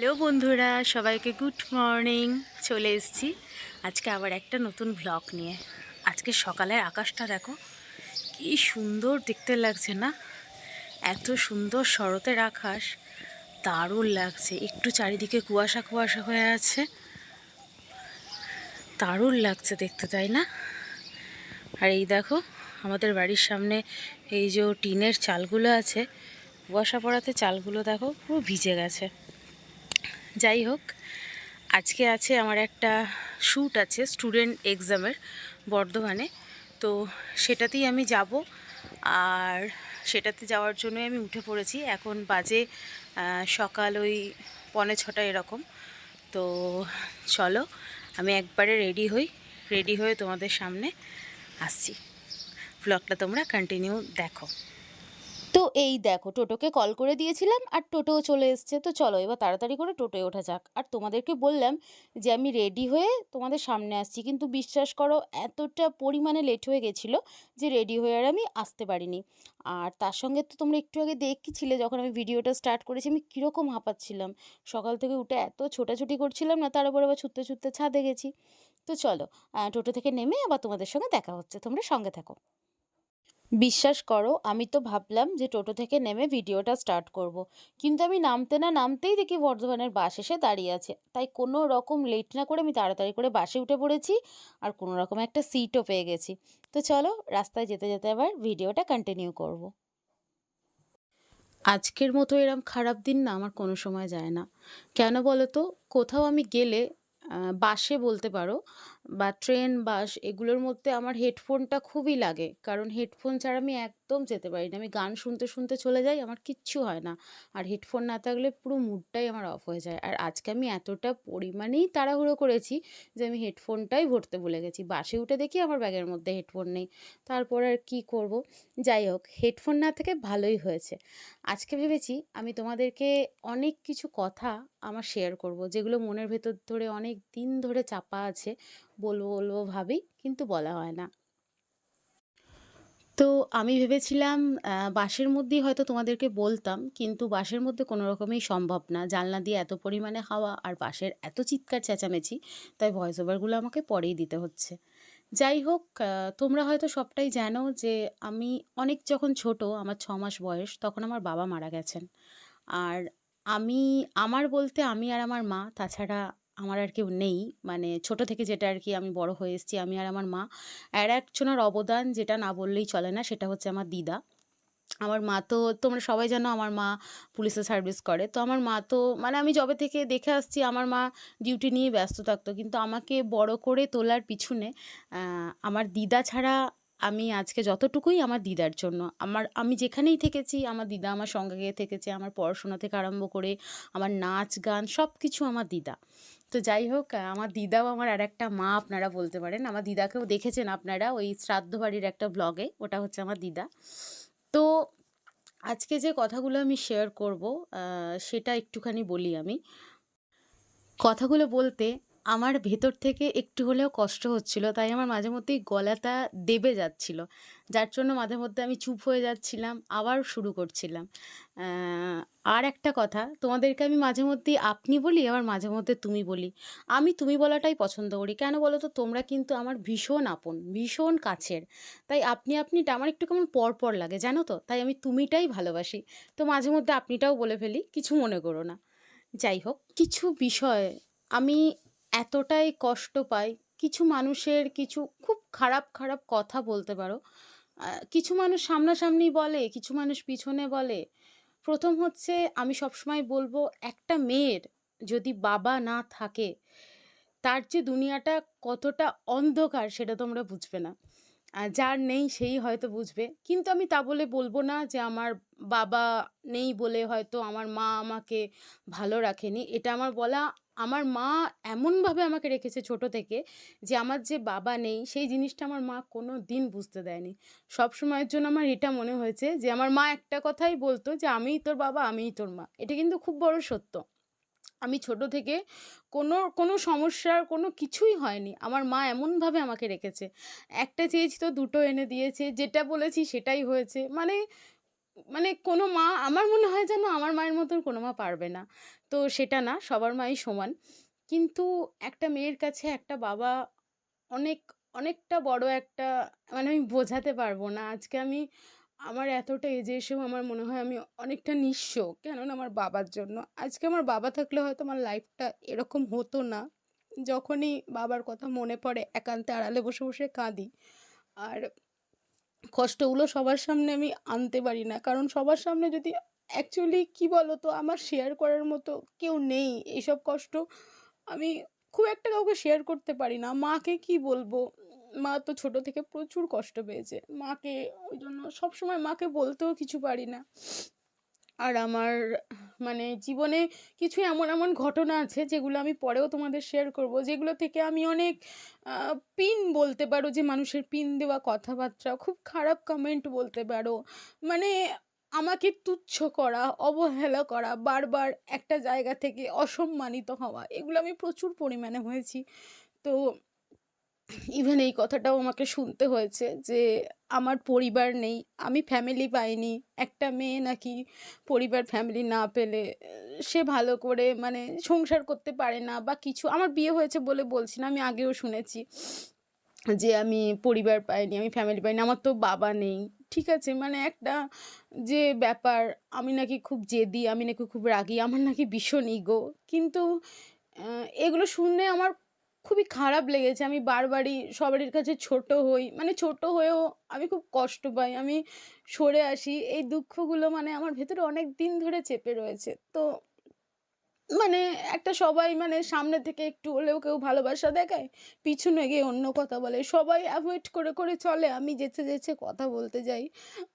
Hello বন্ধুরা, সবাইকে good morning. চলে এসেছি আজকে আবার একটা নতুন ব্লগ নিয়ে। আজকে সকালের আকাশটা দেখো, কি সুন্দর দেখতে লাগছে না? এত সুন্দর শরতের আকাশ, দারুণ লাগছে। একটু চারিদিকে কুয়াশা কুয়াশা হয়ে আছে। দারুণ লাগছে দেখতে, তাই না? আর এই দেখো, আমাদের বাড়ির সামনে এই যে টিনের চালগুলো আছে, কুয়াশা পড়াতে চালগুলো দেখো পুরো ভিজে গেছে। যাই হোক, আজকে আছে আমার একটা শ্যুট আছে স্টুডেন্ট এক্সামের বর্ধমানে। তো সেটাতেই আমি যাব আর সেটাতে যাওয়ার জন্যই আমি উঠে পড়েছি। এখন বাজে সকাল ওই পনে ছটা এরকম। তো চলো, আমি একবারে রেডি হই। রেডি হয়ে তোমাদের সামনে আসছি। ব্লগটা তোমরা কন্টিনিউ দেখো। তো এই দেখো, টোটোকে কল করে দিয়েছিলাম আর টোটোও চলে এসছে। তো চলো এবার তাড়াতাড়ি করে টোটোয় ওঠা যাক। আর তোমাদেরকে বললাম যে, আমি রেডি হয়ে তোমাদের সামনে আসছি। কিন্তু বিশ্বাস করো, এতটা পরিমাণে লেট হয়ে গেছিল যে রেডি হয়ে আর আমি আসতে পারিনি। আর তার সঙ্গে তো তোমরা একটু আগে দেখছিলে, যখন আমি ভিডিওটা স্টার্ট করেছি, আমি কীরকম হাঁপাচ্ছিলাম। সকাল থেকে উঠে এত ছোটাছুটি করছিলাম না, তার উপর আবার ছুটতে ছুটতে ছাদে গেছি। তো চলো টোটো থেকে নেমে আবার তোমাদের সঙ্গে দেখা হচ্ছে। তোমরা সঙ্গে থাকো। বিশ্বাস করো, আমি তো ভাবলাম যে টোটো থেকে নেমে ভিডিওটা স্টার্ট করব। কিন্তু আমি নামতে না নামতেই দেখি বর্ধমানের বাস এসে দাঁড়িয়ে আছে তাই কোনো রকম লেট না করে আমি তাড়াতাড়ি করে বাসে উঠে পড়েছি আর কোনো রকম একটা সিটও পেয়ে গেছি তো চলো, রাস্তায় যেতে যেতে আবার ভিডিওটা কন্টিনিউ করব। আজকের মতো এরম খারাপ দিন না আমার কোনো সময় যায় না কেন বলো তো কোথাও আমি গেলে বাসে বলতে পারো বা ট্রেন, বাস এগুলোর মধ্যে আমার হেডফোনটা খুবই লাগে। কারণ হেডফোন ছাড়া আমি একদম যেতে পারি না। আমি গান শুনতে শুনতে চলে যাই, আমার কিচ্ছু হয় না। আর হেডফোন না থাকলে পুরো মুডটাই আমার অফ হয়ে যায়। আর আজকে আমি এতটা পরিমাণেই তাড়াহুড়ো করেছি যে আমি হেডফোনটাই ভরতে ভুলে গেছি। বাসে উঠে দেখি আমার ব্যাগের মধ্যে হেডফোন নেই। তারপর আর কি করব? যাই হোক, হেডফোন না থেকে ভালোই হয়েছে। আজকে ভেবেছি আমি তোমাদেরকে অনেক কিছু কথা আমার শেয়ার করব, যেগুলো মনের ভেতর ধরে অনেক দিন ধরে চাপা আছে। বলব বলব ভাবি, কিন্তু বলা হয় না। তো আমি ভেবেছিলাম বাসের মধ্যেই হয়তো তোমাদেরকে বলতাম, কিন্তু বাসের মধ্যে কোনো রকমই সম্ভব না। জানলা দিয়ে এত পরিমাণে হাওয়া আর বাসের এত চিৎকার চেঁচামেচি, তাই ভয়েস ওভারগুলো আমাকে পরেই দিতে হচ্ছে। যাই হোক তোমরা হয়তো সবটাই জানো যে আমি অনেক যখন ছোট, আমার ছ মাস বয়স, তখন আমার বাবা মারা গেছেন। আর আমি, আমার বলতে আমি আর আমার মা, তাছাড়া আমার আর কেউ নেই। মানে ছোট থেকে যেটা আর কি আমি বড় হয়ে এসেছি, আমি আর আমার মা। আর একজনের অবদান যেটা না বললেই চলে না, সেটা হচ্ছে আমার দিদা। আমার মা তো, তোমরা সবাই জানো আমার মা পুলিশে সার্ভিস করে। তো আমার মা তো মানে আমি যবে থেকে দেখে আসছি, আমার মা ডিউটি নিয়ে ব্যস্ত থাকতো। কিন্তু আমাকে বড় করে তোলার পিছনে আমার দিদা ছাড়া আমি আজকে যতটুকুই আমার দিদার জন্য, আমার, আমি যেখানেই থেকেছি, আমার দিদা আমার সঙ্গে গিয়ে থেকেছে, আমার পড়াশোনা থেকে আরম্ভ করে, আমার নাচ, গান সব কিছু আমার দিদা। তো যাই হোক আমার দিদাও আমার আর একটা মা আপনারা বলতে পারেন। আমার দিদাকেও দেখেছেন আপনারা ওই শ্রাদ্ধ বাড়ির একটা ব্লগে ওটা হচ্ছে আমার দিদা। তো আজকে যে কথাগুলো আমি শেয়ার করব সেটা একটুখানি বলি আমি। কথাগুলো বলতে আমার ভেতর থেকে একটু হলেও কষ্ট হচ্ছিল, তাই আমার মাঝে মধ্যেই গলাটা দেবে যাচ্ছিল। যার জন্য মাঝে মধ্যে আমি চুপ হয়ে যাচ্ছিলাম, আবার শুরু করছিলাম। আর একটা কথা, তোমাদেরকে আমি মাঝে মধ্যেই আপনি বলি, আবার মাঝে মধ্যে তুমি বলি। আমি তুমি বলাটাই পছন্দ করি। কেন বলো তো তোমরা কিন্তু আমার ভীষণ আপন, ভীষণ কাছের। তাই আপনি আপনিটা আমার একটু কেমন পর পর লাগে, জানো তো? তাই আমি তুমিটাই ভালোবাসি। তো মাঝে মধ্যে আপনিটাও বলে ফেলি, কিছু মনে করো না। যাই হোক, কিছু বিষয় আমি এতটাই কষ্ট পাই কিছু মানুষের কিছু খুব খারাপ খারাপ কথা বলতে পারো। কিছু মানুষ সামনাসামনি বলে, কিছু মানুষ পিছনে বলে। প্রথম হচ্ছে আমি সবসময় বলব, একটা মেয়ের যদি বাবা না থাকে, তার যে দুনিয়াটা কতটা অন্ধকার সেটা তোমরা বুঝবে না। যার নেই সেই হয়তো বুঝবে। কিন্তু আমি তা বলে বলব না যে আমার বাবা নেই বলে হয়তো আমার মা আমাকে ভালো রাখেনি। এটা আমার বলা, আমার মা এমনভাবে আমাকে রেখেছে ছোট থেকে যে আমার যে বাবা নেই সেই জিনিসটা আমার মা কোনো দিন বুঝতে দেয়নি। সব সময়ের জন্য আমার এটা মনে হয়েছে যে আমার মা একটা কথাই বলতো যে, আমিই তোর বাবা, আমিই তোর মা। এটা কিন্তু খুব বড় সত্য। আমি ছোট থেকে কোনো কোনো সমস্যার কোনো কিছুই হয়নি। আমার মা এমনভাবে আমাকে রেখেছে। একটা চেয়েছি তো দুটো এনে দিয়েছে, যেটা বলেছি সেটাই হয়েছে। মানে মানে কোনো মা, আমার মনে হয় যেন আমার মায়ের মতন কোনো মা পারবে না। তো সেটা না, সবার মাই সমান। কিন্তু একটা মেয়ের কাছে একটা বাবা অনেক, অনেকটা বড় একটা মানে আমি বোঝাতে পারব না। আজকে আমি আমার এতটা এজে এসেও আমার মনে হয় আমি অনেকটা নিঃস্ব, কেননা আমার বাবার জন্য। আজকে আমার বাবা থাকলে হয়তো আমার লাইফটা এরকম হতো না। যখনই বাবার কথা মনে পড়ে, একান্তে আড়ালে বসে বসে কাঁদি। আর কষ্টগুলো সবার সামনে আমি আনতে পারি না। কারণ সবার সামনে যদি অ্যাকচুয়ালি কি বলো তো আমার শেয়ার করার মতো কেউ নেই। এইসব কষ্ট আমি খুব একটা কাউকে শেয়ার করতে পারি না। মাকে কি বলব? মা তো ছোট থেকে প্রচুর কষ্ট পেয়েছে। মাকে ওই জন্য সবসময় মাকে বলতেও কিছু পারি না। আর আমার মানে জীবনে কিছু এমন এমন ঘটনা আছে যেগুলো আমি পরেও তোমাদের শেয়ার করব, যেগুলো থেকে আমি অনেক পিন বলতে পারো যে মানুষের পিন দেওয়া কথাবার্তা, খুব খারাপ কমেন্ট বলতে পারো। মানে আমাকে তুচ্ছ করা, অবহেলা করা, বারবার একটা জায়গা থেকে অসম্মানিত হওয়া, এগুলো আমি প্রচুর পরিমাণে হয়েছি। তো ইভেন এই কথাটাও আমাকে শুনতে হয়েছে যে আমার পরিবার নেই, আমি ফ্যামিলি পাইনি, একটা মেয়ে নাকি পরিবার ফ্যামিলি না পেলে, সে ভালো করে মানে সংসার করতে পারে না বা কিছু, আমার বিয়ে হয়েছে বলে বলছি না, আমি আগেও শুনেছি যে আমি পরিবার পাইনি, আমি ফ্যামিলি পাইনি, আমার তো বাবা নেই, ঠিক আছে? মানে একটা যে ব্যাপার, আমি নাকি খুব জেদি, আমি নাকি খুব রাগী, আমার নাকি ভীষণ ইগো কিন্তু এগুলো শুনে আমার খুবই খারাপ লেগেছে। আমি বারবারই সবারই কাছে ছোট হই। মানে ছোট হয়েও আমি খুব কষ্ট পাই। আমি সরে আসি। এই দুঃখগুলো মানে আমার ভেতরে অনেক দিন ধরে চেপে রয়েছে। তো মানে একটা সবাই মানে সামনে থেকে একটু হলেও কেউ ভালোবাসা দেখায়, পিছনে গিয়ে অন্য কথা বলে। সবাই অ্যাভয়েড করে করে চলে। আমি যেচে যেচে কথা বলতে যাই।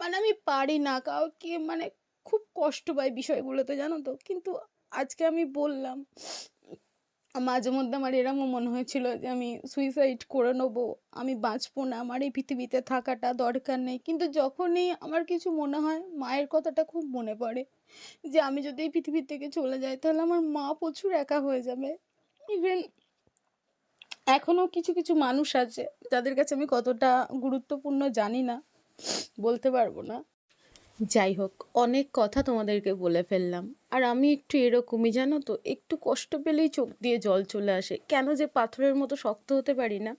মানে আমি পারি না। কাউকে মানে খুব কষ্ট পাই বিষয়গুলোতে, জানো তো? কিন্তু আজকে আমি বললাম মাঝে মধ্যে আমার এরকমও মনে হয়েছিল যে আমি সুইসাইড করে নেব, আমি বাঁচবো না, আমার এই পৃথিবীতে থাকাটা দরকার নেই। কিন্তু যখনই আমার কিছু মনে হয়, মায়ের কথাটা খুব মনে পড়ে যে আমি যদি এই পৃথিবী থেকে চলে যাই, তাহলে আমার মা প্রচুর একা হয়ে যাবে। ইভেন এখনও কিছু কিছু মানুষ আছে যাদের কাছে আমি কতটা গুরুত্বপূর্ণ জানি না, বলতে পারব না। যাই হোক অনেক কথা তোমাদেরকে বলে ফেললাম। আর আমি একটু এরকমই, জানো তো? একটু কষ্ট পেলেই চোখ দিয়ে জল চলে আসে। কেন যে পাথরের মতো শক্ত হতে পারি না?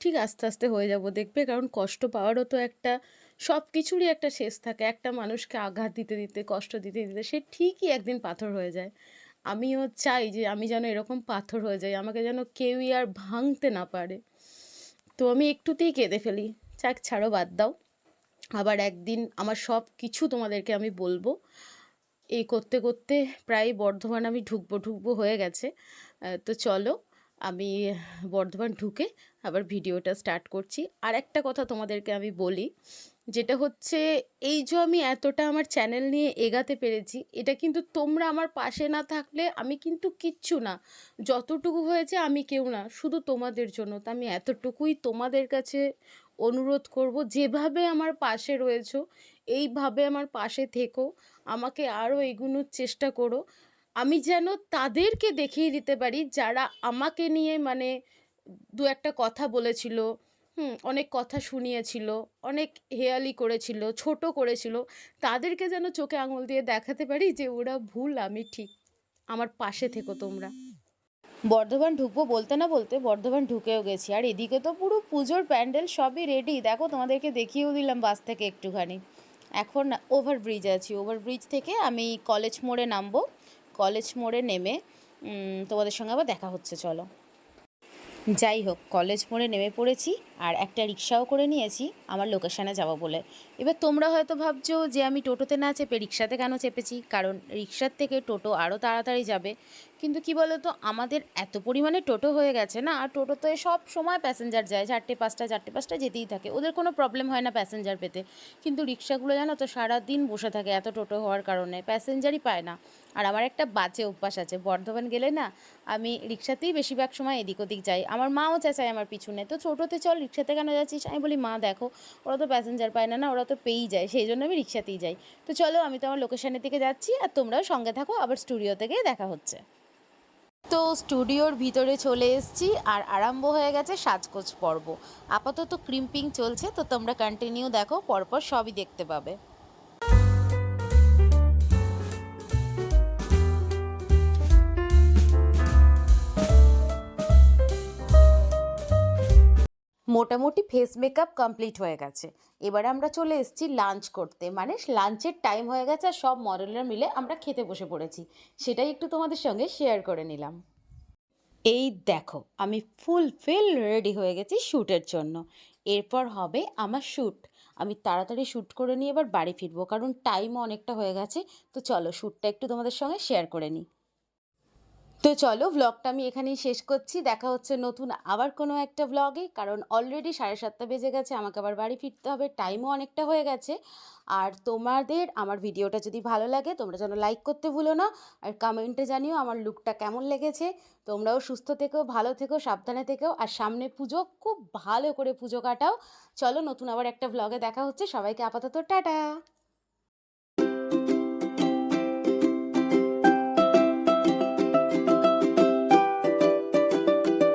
ঠিক আস্তে আস্তে হয়ে যাব, দেখবে? কারণ কষ্ট পাওয়ারও তো একটা সব কিছুরই একটা শেষ থাকে। একটা মানুষকে আঘাত দিতে দিতে, কষ্ট দিতে দিতে, সে ঠিকই একদিন পাথর হয়ে যায়। আমিও চাই যে আমি যেন এরকম পাথর হয়ে যাই, আমাকে যেন কেউই আর ভাঙতে না পারে। তো আমি একটুতেই কেঁদে ফেলি। চাক ছাড়ো, বাদ দাও। আবার একদিন আমার সব কিছু তোমাদেরকে আমি বলব। এই করতে করতে প্রায় বর্ধমান আমি ঢুকবো ঢুকবো হয়ে গেছে। তো চলো, আমি বর্ধমান ঢুকে আবার ভিডিওটা স্টার্ট করছি। আর একটা কথা তোমাদেরকে আমি বলি, যেটা হচ্ছে এই যে আমি এতটা আমার চ্যানেল নিয়ে এগাতে পেরেছি, এটা কিন্তু তোমরা আমার পাশে না থাকলে আমি কিন্তু কিচ্ছু না। যতটুকু হয়েছে আমি কেউ না, শুধু তোমাদের জন্য। তো আমি এতটুকুই তোমাদের কাছে অনুরোধ করব, যেভাবে আমার পাশে রয়েছো, এইভাবে আমার পাশে থেকো, আমাকে আরও এগোনোর চেষ্টা করো। আমি যেন তাদেরকে দেখিয়ে দিতে পারি, যারা আমাকে নিয়ে মানে দু একটা কথা বলেছিল, হুম, অনেক কথা শুনিয়েছিল, অনেক হেয়ালি করেছিল, ছোট করেছিল, তাদেরকে যেন চোখে আঙুল দিয়ে দেখাতে পারি যে ওরা ভুল, আমি ঠিক। আমার পাশে থেকো তোমরা। বর্ধমান ঢুকবো বলতে না বলতে বর্ধমান ঢুকেও গেছি। আর এদিকে তো পুরো পুজোর প্যান্ডেল সবই রেডি দেখো তোমাদেরকে দেখিয়েও দিলাম বাস থেকে একটুখানি। এখন ওভারব্রিজ আছি। ওভারব্রিজ থেকে আমি কলেজ মোড়ে নামবো। কলেজ মোড়ে নেমে তোমাদের সঙ্গে আবার দেখা হচ্ছে, চলো। যাই হোক কলেজ মোড়ে নেমে পড়েছি আর একটা রিক্সাও করে নিয়েছি। আমার লোকেশানে যাব বলে। এবার তোমরা হয়তো ভাবছ যে আমি টোটোতে না চেপে রিক্সাতে কেন চেপেছি? কারণ রিক্সার থেকে টোটো আরও তাড়াতাড়ি যাবে। কিন্তু কি বলো তো আমাদের এত পরিমাণে টোটো হয়ে গেছে না, আর টোটোতে সব সময় প্যাসেঞ্জার যায়, চারটে, পাঁচটা চারটে, পাঁচটা যেতেই থাকে। ওদের কোনো প্রবলেম হয় না প্যাসেঞ্জার পেতে। কিন্তু রিক্সাগুলো জানো তো, সারাদিন বসে থাকে এত টোটো হওয়ার কারণে প্যাসেঞ্জারই পায় না। আর আমার একটা বাজে অভ্যাস আছে। বর্ধমান গেলে না, আমি রিক্সাতেই বেশিরভাগ সময় এদিক ওদিক যাই। আমার মাও চেঁচায় আমার পিছনে, তো ছোটোতে চল, রিক্সাতে কেন যাচ্ছিস? আমি বলি, মা, দেখো, ওরা তো প্যাসেঞ্জার পায় না না, ওরা তো পেয়েই যায়, সেই জন্য আমি রিক্সাতেই যাই। তো চলো, আমি তো আমার লোকেশনের দিকে যাচ্ছি, আর তোমরাও সঙ্গে থাকো, আবার স্টুডিও থেকে দেখা হচ্ছে। তো স্টুডিওর ভিতরে চলে এসেছি আর আরম্ভ হয়ে গেছে সাজগোজ পর্ব। আপাতত ক্রিম্পিং চলছে, তো তোমরা কন্টিনিউ দেখো, পরপর সবই দেখতে পাবে। মোটামুটি ফেস মেকআপ কমপ্লিট হয়ে গেছে। এবারে আমরা চলে এসেছি লাঞ্চ করতে। মানে লাঞ্চের টাইম হয়ে গেছে আর সব মডেলরা মিলে আমরা খেতে বসে পড়েছি। সেটাই একটু তোমাদের সঙ্গে শেয়ার করে নিলাম। এই দেখো, আমি ফুল ফিল রেডি হয়ে গেছি শ্যুটের জন্য। এরপর হবে আমার শ্যুট আমি তাড়াতাড়ি শ্যুট করে নিয়ে এবার বাড়ি ফিরবো, কারণ টাইমও অনেকটা হয়ে গেছে। তো চলো শ্যুটটা একটু তোমাদের সঙ্গে শেয়ার করে নিই। তো চলো ভ্লগটা আমি এখানেই শেষ করছি। দেখা হচ্ছে নতুন আবার কোনো একটা ভ্লগে কারণ অলরেডি সাড়ে সাতটা বেজে গেছে, আমাকে আবার বাড়ি ফিরতে হবে। টাইমও অনেকটা হয়ে গেছে। আর তোমাদের আমার ভিডিওটা যদি ভালো লাগে, তোমরা যেন লাইক করতে ভুলো না। আর কমেন্টে জানিও আমার লুকটা কেমন লেগেছে। তোমরাও সুস্থ থেকো, ভালো থেকো, সাবধানে থেকো। আর সামনে পুজো, খুব ভালো করে পুজো কাটাও। চলো নতুন আবার একটা ভ্লগে দেখা হচ্ছে। সবাইকে আপাতত টাটা!